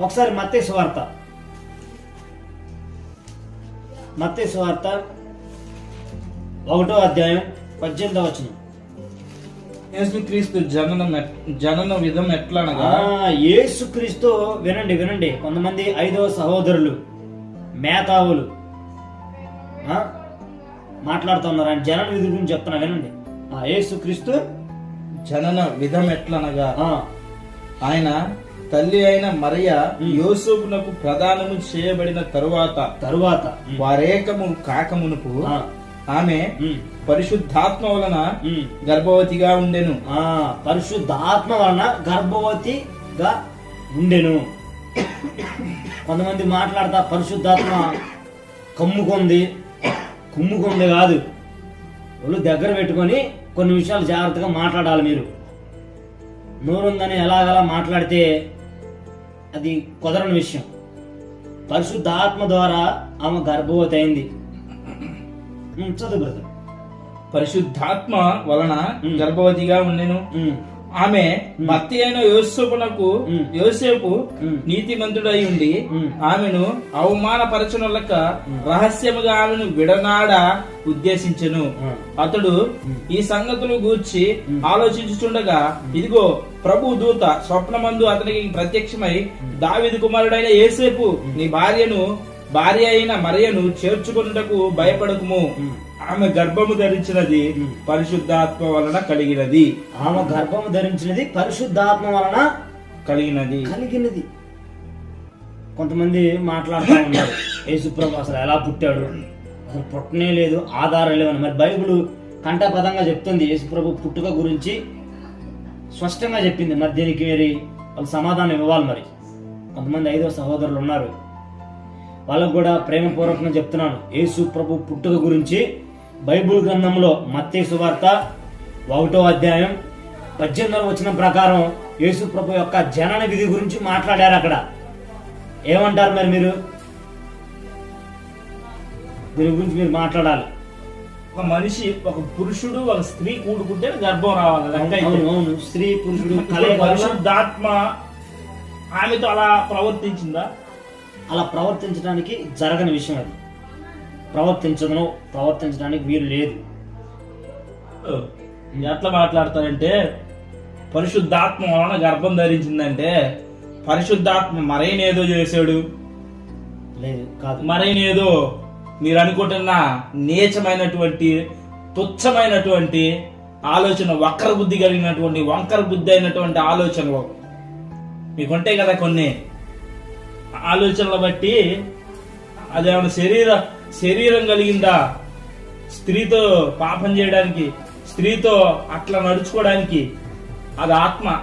ఒకసారి మత్తే సువార్త. మత్తే సువార్త ఒకటో అధ్యాయం పద్దెనిమిదో వచనం. యేసుక్రీస్తు జననం జనన విధం ఎట్లా అనగా ఆ, యేసుక్రీస్తు వినండి వినండి. కొంతమంది ఐదవ సహోదరులు మేధావులు ఆ, మాట్లాడుతున్నారు. ఆయన జనన విధి గురించి చెప్తున్నా వినండి. ఆ యేసుక్రీస్తు జనన విధం ఎట్లనగా? ఆయన తల్లి అయిన మరియ యోసేపునకు ప్రదానము చేయబడిన తరువాత తరువాత. వారేకము కాకమునుపు ఆ, ఆమె పరిశుద్ధాత్మ వలన. గర్భవతిగా ఉండెను. ఆ పరిశుద్ధాత్మ వలన గర్భవతిగా ఉండెను. కొంతమంది మాట్లాడతా పరిశుద్ధాత్మ కమ్ముకుంది. కుమ్ముకుంది కాదు. ఒళ్ళు దగ్గర పెట్టుకొని కొన్ని విషయాలు జాగ్రత్తగా మాట్లాడాలి మీరు. నోరుందని ఎలాగలా మాట్లాడితే అది కుదరని విషయం. పరిశుద్ధాత్మ ద్వారా ఆమె గర్భవతి అయింది. చదువు బ్రదర్ పరిశుద్ధాత్మ వలన. గర్భవతిగా ఉండెను. ఆమె భర్త అయిన యోసేపునకు. యోసేపు. నీతిమంతుడై ఉండి. ఆమెను అవమానపరచనులక రహస్యముగా ఆమెను విడనాడ ఉద్దేశించెను. అతడు ఈ సంగతులు గూర్చి ఆలోచించుచుండగా ఇదిగో ప్రభు దూత స్వప్నమందు అతనికి ప్రత్యక్షమై దావిది కుమారుడైన ఏసేపు నీ భార్యను భార్య అయిన మరియను చేర్చుకున్నటకు భయపడకుము. ఆమె గర్భము ధరించినది పరిశుద్ధాత్మ వలన కలిగినది. ఆమె గర్భము ధరించినది పరిశుద్ధాత్మ వలన కలిగినది. కలిగినది. కొంతమంది మాట్లాడుతూ ఉన్నారు. యేసుప్రభు అసలు ఎలా పుట్టాడు? అసలు పుట్టనే లేదు ఆధారం లేవని. మరి బైబిల్ కంఠపదంగా చెప్తుంది. యేసుప్రభు పుట్టుక గురించి స్పష్టంగా చెప్పింది. మరి దీనికి మరి వాళ్ళు సమాధానం ఇవ్వాలి మరి. కొంతమంది ఐదో సహోదరులు ఉన్నారు. వాళ్ళకు కూడా ప్రేమపూర్వకంగా చెప్తున్నాను. యేసు ప్రభు పుట్టుక గురించి బైబిల్ గ్రంథంలో మత్తే సువార్త ఒకటో అధ్యాయం పద్దెనిమిదవ వచ్చిన ప్రకారం యేసు ప్రభు యొక్క జనన విధి గురించి మాట్లాడారు అక్కడ. ఏమంటారు మరి మీరు? దీని గురించి మీరు మాట్లాడాలి. ఒక మనిషి ఒక పురుషుడు ఒక స్త్రీ కూడుకుంటే గర్భం రావాలి. అవును స్త్రీ పురుషుడు పరిశుద్ధాత్మ ఆమెతో అలా ప్రవర్తించిందా? అలా ప్రవర్తించడానికి జరగని విషయం అది. ప్రవర్తించదను ప్రవర్తించడానికి వీలు లేదు. ఎట్లా మాట్లాడతారంటే పరిశుద్ధాత్మ వలన గర్భం ధరించిందంటే పరిశుద్ధాత్మ మరైనేదో చేశాడు. లేదు కాదు. మరైనేదో మీరు అనుకుంటున్న నీచమైనటువంటి తుచ్చమైనటువంటి ఆలోచన వక్ర బుద్ధి కలిగినటువంటి వంకర బుద్ధి అయినటువంటి ఆలోచనలు. మీకుంటాయి కదా కొన్ని. ఆలోచనలు బట్టి అదేమైనా శరీర శరీరం కలిగిందా? స్త్రీతో పాపం చేయడానికి స్త్రీతో అట్లా నడుచుకోవడానికి అది ఆత్మ.